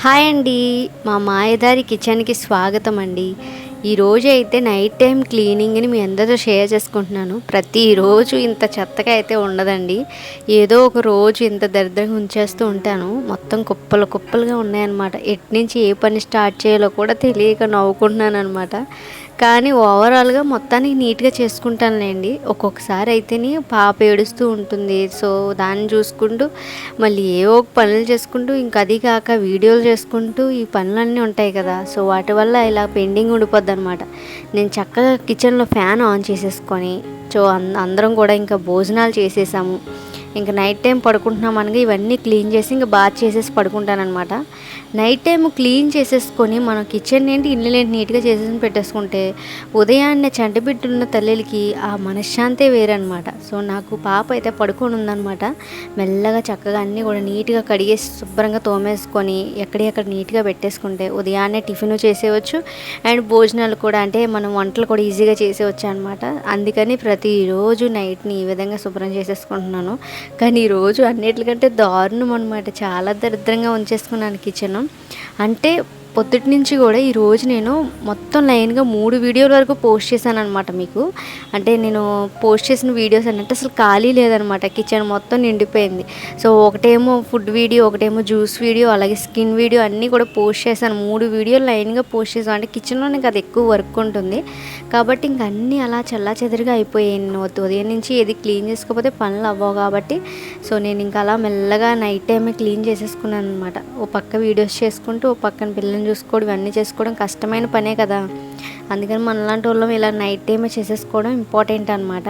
Hi అండి మా మాయదారి కిచెన్కి స్వాగతం అండి ఈరోజు అయితే నైట్ టైం క్లీనింగ్ని మీ అందరితో షేర్ చేసుకుంటున్నాను. ప్రతిరోజు ఇంత చెత్తగా అయితే ఉండదండి. ఏదో ఒక రోజు ఇంత దరిద్రంగా ఉంచేస్తూ ఉంటాను. మొత్తం కుప్పలు కుప్పలుగా ఉన్నాయన్నమాట. ఎటు నుంచి ఏ పని స్టార్ట్ చేయాలో కూడా తెలియక నవ్వుకుంటున్నాను అనమాట కానీ ఓవరాల్గా మొత్తానికి నీట్గా చేసుకుంటానులేండి. ఒక్కొక్కసారి అయితేనే పాప ఏడుస్తూ ఉంటుంది. సో దాన్ని చూసుకుంటూ మళ్ళీ ఏవో ఒక పనులు చేసుకుంటూ ఇంకా అది కాక వీడియోలు చేసుకుంటూ ఈ పనులన్నీ ఉంటాయి కదా. సో వాటి వల్ల ఇలా పెండింగ్ ఉండిపోద్ది అనమాట. నేను చక్కగా కిచెన్లో ఫ్యాన్ ఆన్ చేసేసుకొని సో అందరం కూడా ఇంకా భోజనాలు చేసేసాము. ఇంకా నైట్ టైం పడుకుంటున్నాం అనగా ఇవన్నీ క్లీన్ చేసి ఇంకా బాత్ చేసేసి పడుకుంటానమాట నైట్ టైం క్లీన్ చేసేసుకొని మనం కిచెన్ ఏంటి ఇల్లు ఏంటి నీట్గా చేసేసి పెట్టేసుకుంటే ఉదయాన్నే చంటబిట్టున్న తల్లికి ఆ మనశ్శాంతే వేరనమాట సో నాకు పాప అయితే పడుకొని ఉందనమాట మెల్లగా చక్కగా అన్నీ కూడా నీట్గా కడిగేసి శుభ్రంగా తోమేసుకొని ఎక్కడెక్కడ నీట్గా పెట్టేసుకుంటే ఉదయాన్నే టిఫిన్ చేసేవచ్చు అండ్ భోజనాలు కూడా అంటే మనం వంటలు కూడా ఈజీగా చేసేవచ్చు అనమాట అందుకని ప్రతిరోజు నైట్ని ఈ విధంగా శుభ్రం చేసేసుకుంటున్నాను. కానీ ఈరోజు అన్నిటికంటే దారుణం అనమాట చాలా దరిద్రంగా ఉంచేసుకున్నాను కిచెన్. అంటే పొద్దుటి నుంచి కూడా ఈరోజు నేను మొత్తం లైన్గా మూడు వీడియోల వరకు పోస్ట్ చేశాను అనమాట మీకు. అంటే నేను పోస్ట్ చేసిన వీడియోస్ అంటే అసలు ఖాళీ లేదనమాట కిచెన్ మొత్తం నిండిపోయింది. సో ఒకటేమో ఫుడ్ వీడియో ఒకటేమో జ్యూస్ వీడియో అలాగే స్కిన్ వీడియో అన్నీ కూడా పోస్ట్ చేశాను. మూడు వీడియోలు లైన్గా పోస్ట్ చేశాను. అంటే కిచెన్లో నాకు అది ఎక్కువ వర్క్ ఉంటుంది. కాబట్టి ఇంక అన్నీ అలా చల్లా చెదిరిగా అయిపోయాయి. నేను ఉదయం నుంచి ఏది క్లీన్ చేసుకోకపోతే పనులు అవ్వవు కాబట్టి. సో నేను ఇంకా అలా మెల్లగా నైట్ టైమే క్లీన్ చేసేసుకున్నాను అనమాట ఓ పక్క వీడియోస్ చేసుకుంటూ ఓ పక్కన పిల్లల్ని చూసుకోవడం ఇవన్నీ చేసుకోవడం కష్టమైన పనే కదా. అందుకని మనలాంటి వాళ్ళం ఇలా నైట్ టైమే చేసేసుకోవడం ఇంపార్టెంట్ అనమాట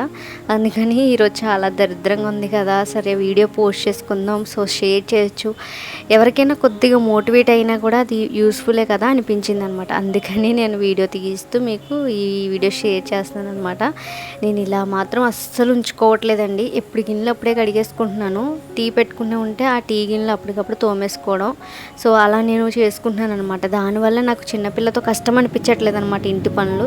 అందుకని ఈరోజు చాలా దరిద్రంగా ఉంది కదా. సరే వీడియో పోస్ట్ చేసుకుందాం సో షేర్ చేయొచ్చు. ఎవరికైనా కొద్దిగా మోటివేట్ అయినా కూడా అది యూస్ఫుల్లే కదా అనిపించింది అనమాట అందుకని నేను వీడియో తీస్తూ మీకు ఈ వీడియో షేర్ చేస్తున్నాను అనమాట నేను ఇలా మాత్రం అస్సలు ఉంచుకోవట్లేదండి. ఎప్పుడు గిన్నెలు అప్పుడే కడిగేసుకుంటున్నాను. టీ పెట్టుకునే ఉంటే ఆ టీ గిన్నెలు అప్పటికప్పుడు తోమేసుకోవడం. సో అలా నేను చేసుకుంటున్నాను అనమాట దానివల్ల నాకు చిన్నపిల్లతో కష్టం అనిపించట్లేదు అనమాట ఇంటి చేతి పనులు.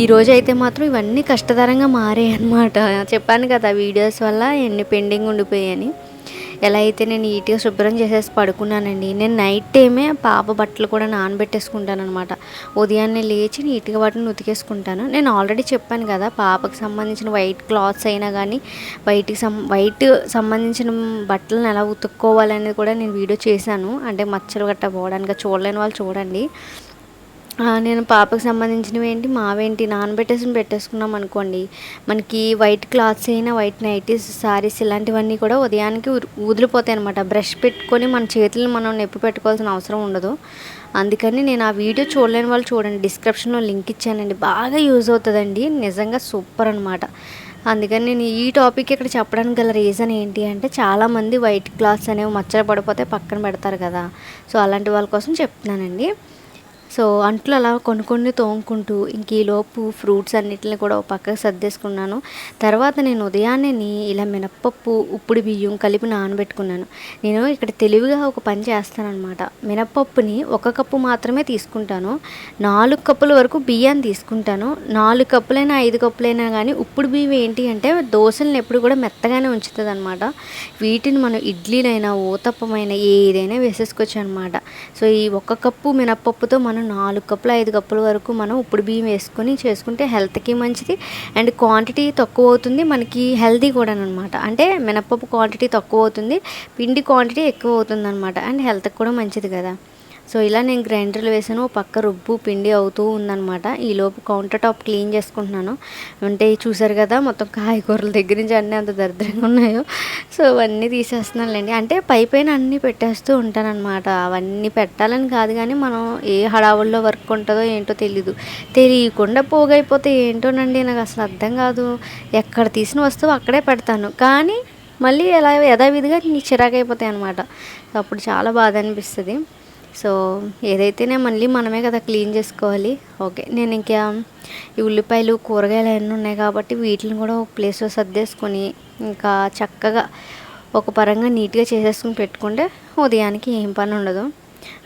ఈ రోజు అయితే మాత్రం ఇవన్నీ కష్టతరంగా మారాయి అనమాట చెప్పాను కదా వీడియోస్ వల్ల ఎన్ని పెండింగ్ ఉండిపోయాయని. ఎలా అయితే నేను నీట్గా శుభ్రం చేసేసి పడుకున్నానండి. నేను నైట్ టైమే పాప బట్టలు కూడా నానబెట్టేసుకుంటాను అనమాట ఉదయాన్నే లేచి నీట్గా వాటిని ఉతికేసుకుంటాను. నేను ఆల్రెడీ చెప్పాను కదా పాపకు సంబంధించిన వైట్ క్లాత్స్ అయినా కానీ వైట్కి సం వైట్ సంబంధించిన బట్టలను ఎలా ఉతుక్కోవాలనేది కూడా నేను వీడియో చేశాను. అంటే మచ్చలు గట్ట పోవడానికి చూడలేని వాళ్ళు చూడండి. నేను పాపకు సంబంధించినవి ఏంటి మావేంటి నానబెట్టేసి పెట్టేసుకున్నాం అనుకోండి. మనకి వైట్ క్లాత్స్ అయినా వైట్ నైటీస్ సారీస్ ఇలాంటివన్నీ కూడా ఉదయానికి ఊదిలిపోతాయి అనమాట బ్రష్ పెట్టుకొని మన చేతులను మనం నొప్పి పెట్టుకోవాల్సిన అవసరం ఉండదు. అందుకని నేను ఆ వీడియో చూడలేని వాళ్ళు చూడండి. డిస్క్రిప్షన్లో లింక్ ఇచ్చానండి. బాగా యూజ్ అవుతుందండి. నిజంగా సూపర్ అనమాట అందుకని నేను ఈ టాపిక్ ఇక్కడ చెప్పడానికి గల రీజన్ ఏంటి అంటే చాలామంది వైట్ క్లాత్స్ అనేవి మచ్చలు పడిపోతే పక్కన పెడతారు కదా. సో అలాంటి వాళ్ళ కోసం చెప్తున్నానండి. సో అంట్లు అలా కొన్ని కొన్ని తోముకుంటూ ఇంక ఈలోపు ఫ్రూట్స్ అన్నిటిని కూడా ఒక పక్కకు సర్దేసుకున్నాను. తర్వాత నేను ఉదయాన్నే ఇలా మినప్పప్పు ఉప్పుడు బియ్యం కలిపి నానబెట్టుకున్నాను. నేను ఇక్కడ తెలివిగా ఒక పని చేస్తానమాట మినప్పప్పుని ఒక కప్పు మాత్రమే తీసుకుంటాను. నాలుగు కప్పుల వరకు బియ్యాన్ని తీసుకుంటాను. నాలుగు కప్పులైనా ఐదు కప్పులైనా కానీ ఉప్పుడు బియ్యం ఏంటి అంటే దోశలను ఎప్పుడు కూడా మెత్తగానే ఉంచుతుంది అనమాట వీటిని మనం ఇడ్లీలైనా ఊతప్పమైనా ఏదైనా వేసేసుకోవచ్చు అనమాట సో ఈ ఒక కప్పు మినప్పప్పుతో మనం నాలుగు కప్పులు ఐదు కప్పుల వరకు మనం ఉప్పుడు బియ్యం వేసుకొని చేసుకుంటే హెల్త్కి మంచిది. అండ్ క్వాంటిటీ తక్కువ అవుతుంది మనకి హెల్తీ కూడా అనమాట అంటే మినప్పప్పు క్వాంటిటీ తక్కువ అవుతుంది పిండి క్వాంటిటీ ఎక్కువ అవుతుంది అనమాట అండ్ హెల్త్కి కూడా మంచిది కదా. సో ఇలా నేను గ్రైండర్లో వేసాను పక్క రుబ్బు పిండి అవుతూ ఉందనమాట ఈలోపు కౌంటర్ టాప్ క్లీన్ చేసుకుంటున్నాను. అంటే చూసారు కదా మొత్తం కాయగూరల దగ్గర నుంచి అన్నీ అంత దరిద్రంగా ఉన్నాయో. సో అవన్నీ తీసేస్తున్నానులేండి. అంటే పై పైన అన్నీ పెట్టేస్తూ ఉంటానన్నమాట. అవన్నీ పెట్టాలని కాదు కానీ మనం ఏ హడావుల్లో వర్క్ ఉంటుందో ఏంటో తెలీదు. తెలియకుండా పోగైపోతే ఏంటోనండి నాకు అసలు అర్థం కాదు. ఎక్కడ తీసిన వస్తువు అక్కడే పెడతాను. కానీ మళ్ళీ ఎలా యథావిధిగా నీకు చిరాకైపోతాయి అనమాట అప్పుడు చాలా బాధ అనిపిస్తుంది. సో ఏదైతేనే మళ్ళీ మనమే కదా క్లీన్ చేసుకోవాలి. ఓకే నేను ఇంకా ఈ ఉల్లిపాయలు కూరగాయలు అన్నీ ఉన్నాయి కాబట్టి వీటిని కూడా ఒక ప్లేస్లో సర్దేసుకొని ఇంకా చక్కగా ఒక పరంగా నీట్గా చేసేసుకుని పెట్టుకుంటే ఉదయానికి ఏం పని ఉండదు.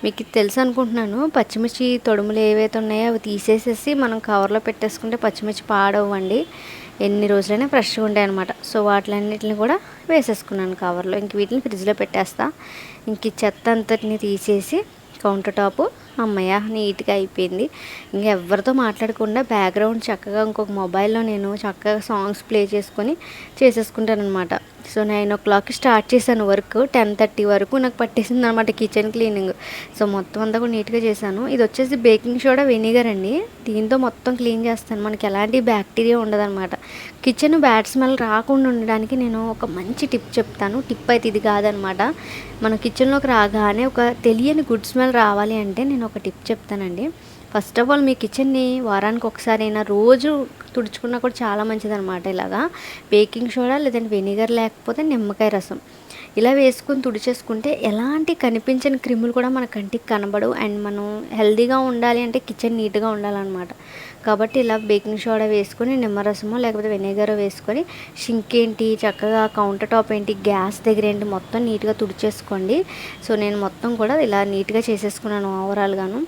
మీకు తెలుసు అనుకుంటున్నాను పచ్చిమిర్చి తొడుములు ఏవైతే ఉన్నాయో అవి తీసేసేసి మనం కవర్లో పెట్టేసుకుంటే పచ్చిమిర్చి పాడవండి ఎన్ని రోజులైనా ఫ్రెష్గా ఉంటాయి అనమాట సో వాటిలన్నిటిని కూడా వేసేసుకున్నాను కవర్లో. ఇంక వీటిని ఫ్రిడ్జ్లో పెట్టేస్తా. ఇంక చెత్త అంతటిని తీసేసి కౌంటర్ టాప్. అమ్మయ్య నీట్గా అయిపోయింది. ఇంకా ఎవరితో మాట్లాడకుండా బ్యాక్గ్రౌండ్ చక్కగా ఇంకొక మొబైల్లో నేను చక్కగా సాంగ్స్ ప్లే చేసుకొని చేసేసుకుంటాను అనమాట సో నైన్ ఓ క్లాక్కి స్టార్ట్ చేశాను వర్క్. టెన్ థర్టీ వరకు నాకు పట్టేసింది అనమాట కిచెన్ క్లీనింగ్. సో మొత్తం అంతా కూడా నీట్గా చేశాను. ఇది వచ్చేసి బేకింగ్ సోడా వెనిగర్ అండి. దీంతో మొత్తం క్లీన్ చేస్తాను. మనకి ఎలాంటి బ్యాక్టీరియా ఉండదన్నమాట. కిచెన్ బ్యాడ్ స్మెల్ రాకుండా ఉండడానికి నేను ఒక మంచి టిప్ చెప్తాను. టిప్ అయితే ఇది కాదనమాట మన కిచెన్లోకి రాగానే ఒక తెలియని గుడ్ స్మెల్ రావాలి అంటే నేను ఒక టిప్ చెప్తానండి. ఫస్ట్ ఆఫ్ ఆల్ మీ కిచెన్ని వారానికి ఒకసారైనా రోజు తుడుచుకున్నా కూడా చాలా మంచిదనమాట ఇలాగా. బేకింగ్ సోడా లేదంటే వెనిగర్ లేకపోతే నిమ్మకాయ రసం. ఇలా వేసుకుని తుడిచేసుకుంటే ఎలాంటి కనిపించని క్రిములు కూడా మన కంటికి కనబడవు. అండ్ మనం హెల్దీగా ఉండాలి అంటే కిచెన్ నీట్గా ఉండాలన్నమాట. కాబట్టి ఇలా బేకింగ్ సోడా వేసుకొని నిమ్మరసము లేకపోతే వెనిగర్ వేసుకొని షింక్ ఏంటి చక్కగా కౌంటర్ టాప్ ఏంటి గ్యాస్ దగ్గర ఏంటి మొత్తం నీట్గా తుడిచేసుకోండి. సో నేను మొత్తం కూడా ఇలా నీట్గా చేసేసుకున్నాను ఓవరాల్గాను.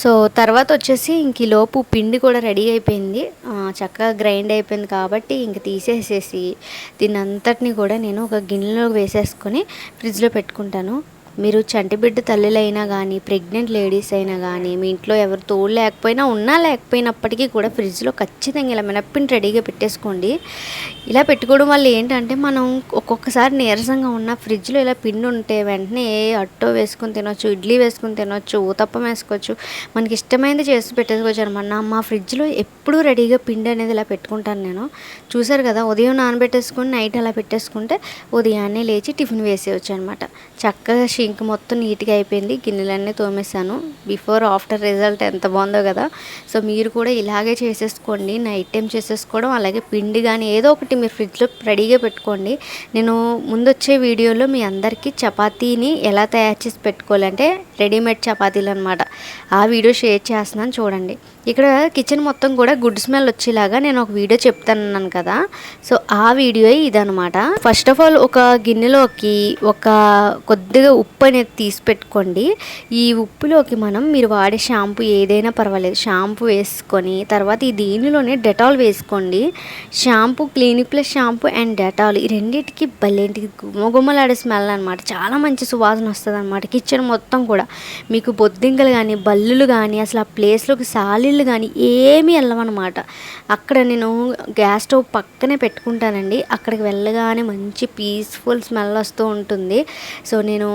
సో తర్వాత వచ్చేసి ఇంక లోపు పిండి కూడా రెడీ అయిపోయింది. చక్కగా గ్రైండ్ అయిపోయింది కాబట్టి ఇంక తీసేసేసి దీని అంతటిని కూడా నేను ఒక గిన్నెలో వేసేసుకొని ఫ్రిడ్జ్లో పెట్టుకుంటాను. మీరు చంటిబిడ్డ తల్లిలైనా తల్లులైనా కానీ ప్రెగ్నెంట్ లేడీస్ అయినా కానీ మీ ఇంట్లో ఎవరు తోడు లేకపోయినా ఉన్నా లేకపోయినప్పటికీ కూడా ఫ్రిడ్జ్లో ఖచ్చితంగా ఇలా మినప్పిండి రెడీగా పెట్టేసుకోండి. ఇలా పెట్టుకోవడం వల్ల ఏంటంటే మనం ఒక్కొక్కసారి నీరసంగా ఉన్న ఫ్రిడ్జ్లో ఇలా పిండి ఉంటే వెంటనే ఏ అట్టో వేసుకుని తినొచ్చు ఇడ్లీ వేసుకుని తినొచ్చు ఊతప్పం వేసుకోవచ్చు. మనకి ఇష్టమైనది చేసి పెట్టేసుకోవచ్చు అనమాట. మా ఫ్రిడ్జ్లో ఎప్పుడూ రెడీగా పిండి అనేది ఇలా పెట్టుకుంటాను నేను. చూసారు కదా ఉదయం నానబెట్టేసుకుని నైట్ అలా పెట్టేసుకుంటే ఉదయాన్నే లేచి టిఫిన్ వేసేయచ్చు అనమాట. చక్కగా ఇంక మొత్తం నీట్గా అయిపోయింది. గిన్నెలన్నీ తోమేశాను. బిఫోర్ ఆఫ్టర్ రిజల్ట్ ఎంత బాగుందో కదా. సో మీరు కూడా ఇలాగే చేసేసుకోండి. నైట్ టైం చేసేసుకోవడం అలాగే పిండి కానీ ఏదో ఒకటి మీరు ఫ్రిడ్జ్లో రెడీగా పెట్టుకోండి. నేను ముందు వచ్చే వీడియోలో మీ అందరికీ చపాతీని ఎలా తయారు చేసి పెట్టుకోవాలంటే రెడీమేడ్ చపాతీలు అనమాట ఆ వీడియో షేర్ చేస్తున్నాను. చూడండి. ఇక్కడ కిచెన్ మొత్తం కూడా గుడ్ స్మెల్ వచ్చేలాగా నేను ఒక వీడియో చెప్తానన్నాను కదా. సో ఆ వీడియో ఇదనమాట ఫస్ట్ ఆఫ్ ఆల్ ఒక గిన్నెలోకి ఒక కొద్దిగా ఉప్పు అనేది తీసి పెట్టుకోండి. ఈ ఉప్పులోకి మనం మీరు వాడే షాంపూ ఏదైనా పర్వాలేదు. షాంపూ వేసుకొని తర్వాత ఈ దీనిలోనే డెటాల్ వేసుకోండి. Shampoo Clinic Plus shampoo and Dettol ఈ రెండింటికి భలేంటి గుమగుమలాడే స్మెల్ అనమాట చాలా మంచి సువాసన వస్తుంది అనమాట కిచెన్ మొత్తం కూడా. మీకు బొద్దింకలు కానీ బల్లులు కానీ అసలు ఆ ప్లేస్లోకి సాలి పల్లీలు కానీ ఏమీ వెళ్ళవన్నమాట. అక్కడ నేను గ్యాస్ స్టవ్ పక్కనే పెట్టుకుంటానండి. అక్కడికి వెళ్ళగానే మంచి పీస్ఫుల్ స్మెల్ వస్తూ ఉంటుంది. సో నేను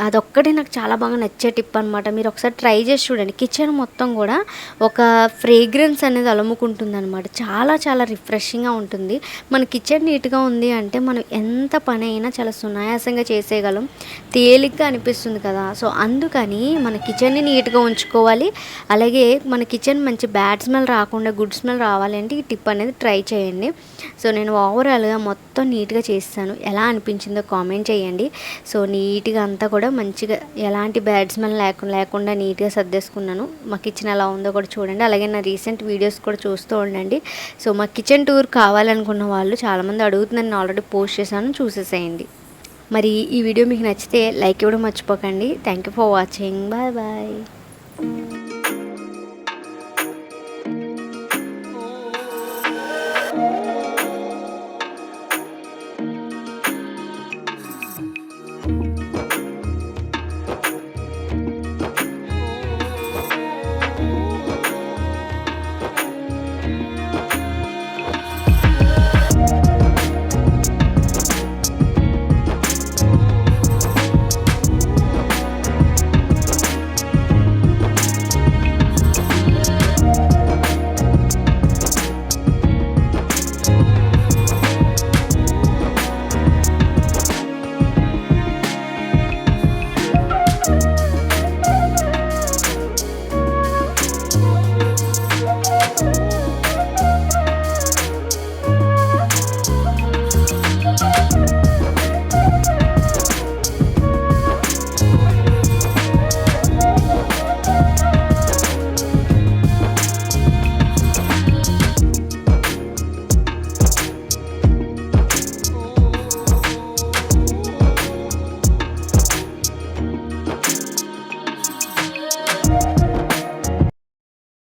అదొక్కటి నాకు చాలా బాగా నచ్చే టిప్ అనమాట మీరు ఒకసారి ట్రై చేసి చూడండి. కిచెన్ మొత్తం కూడా ఒక ఫ్రేగ్రెన్స్ అనేది అలముకుంటుంది అనమాట చాలా చాలా రిఫ్రెషింగ్గా ఉంటుంది. మన కిచెన్ నీట్గా ఉంది అంటే మనం ఎంత పని అయినా చాలా సునాయాసంగా చేసేయగలం. తేలిగ్గా అనిపిస్తుంది కదా. సో అందుకని మన కిచెన్ని నీట్గా ఉంచుకోవాలి. అలాగే మన కిచెన్ మంచి బ్యాడ్ స్మెల్ రాకుండా గుడ్ స్మెల్ రావాలి అంటే ఈ టిప్ అనేది ట్రై చేయండి. సో నేను ఓవరాల్గా మొత్తం నీట్గా చేస్తాను. ఎలా అనిపించిందో కామెంట్ చేయండి. సో నీట్గా అంతా కూడా మంచిగా ఎలాంటి బ్యాడ్ స్మెల్ లేకుండా లేకుండా నీట్గా సర్దేసుకున్నాను. మా కిచెన్ ఎలా ఉందో కూడా చూడండి. అలాగే నా రీసెంట్ వీడియోస్ కూడా చూస్తూ ఉండండి. సో మా కిచెన్ టూర్ కావాలనుకున్న వాళ్ళు చాలామంది అడుగుతుందని నేను ఆల్రెడీ పోస్ట్ చేశాను. చూసేసేయండి. మరి ఈ వీడియో మీకు నచ్చితే లైక్ ఇవ్వడం మర్చిపోకండి. Thank you for watching. Bye bye.